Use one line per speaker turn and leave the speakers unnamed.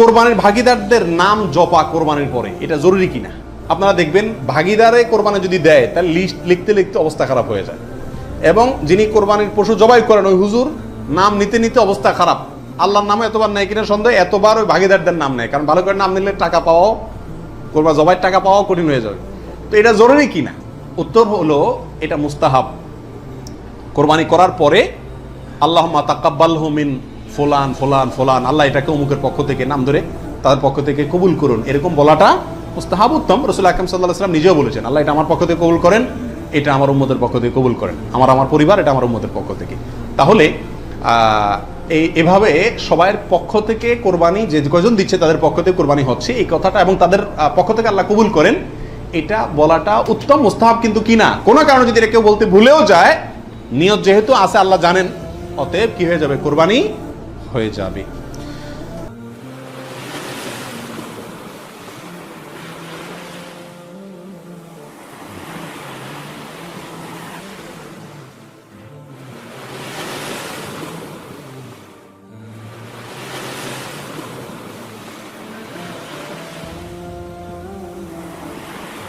কোরবানির ভাগিদারদের নাম জপা কোরবানির পরে, এটা জরুরি কিনা? আপনারা দেখবেন, ভাগিদারে কোরবানি যদি দেয়, তার লিস্ট লিখতে লিখতে অবস্থা খারাপ হয়ে যায়। এবং যিনি কোরবানির পশু জবাই করেন, ওই হুজুর নাম নিতে নিতে অবস্থা খারাপ। আল্লাহর নামে এতবার নেয় কিনা সন্দেহ, এতবার ওই ভাগিদারদের নাম নেয়। কারণ ভালো করে নাম নিলে টাকা পাওয়াও কোরবা জবাইয়ের টাকা পাওয়াও কঠিন হয়ে যাবে। তো এটা জরুরি কিনা? উত্তর হলো, এটা মুস্তাহাব। কোরবানি করার পরে আল্লাহ তাকাব্বাল মিন ফোলান ফোলান ফোলান। আল্লাহ এটাকে অমুকের পক্ষ থেকে নাম ধরে তাদের পক্ষ থেকে কবুল করুন। এরকম বলাটা মুস্তাহাব উত্তম। রসুল আকরম সাল্লাহ সাল্লাম নিজেও বলেছেন, আল্লাহ এটা আমার পক্ষ থেকে কবুল করেন, এটা আমার উম্মদের পক্ষ থেকে কবুল করেন। আমার আমার পরিবার, এটা আমার উম্মদের পক্ষ থেকে। তাহলে এই, এভাবে সবাইয়ের পক্ষ থেকে কোরবানি যে কজন দিচ্ছে তাদের পক্ষ থেকে কোরবানি হচ্ছে, এই কথাটা এবং তাদের পক্ষ থেকে আল্লাহ কবুল করেন, এটা বলাটা উত্তম, মুস্তাহাব কিন্তু কি না? কোনো কারণে যদি এটা কেউ বলতে ভুলেও যায়, নিয়ত যেহেতু আছে, আল্লাহ জানেন, অতএব কি হয়ে যাবে? কোরবানি হয়ে যাবে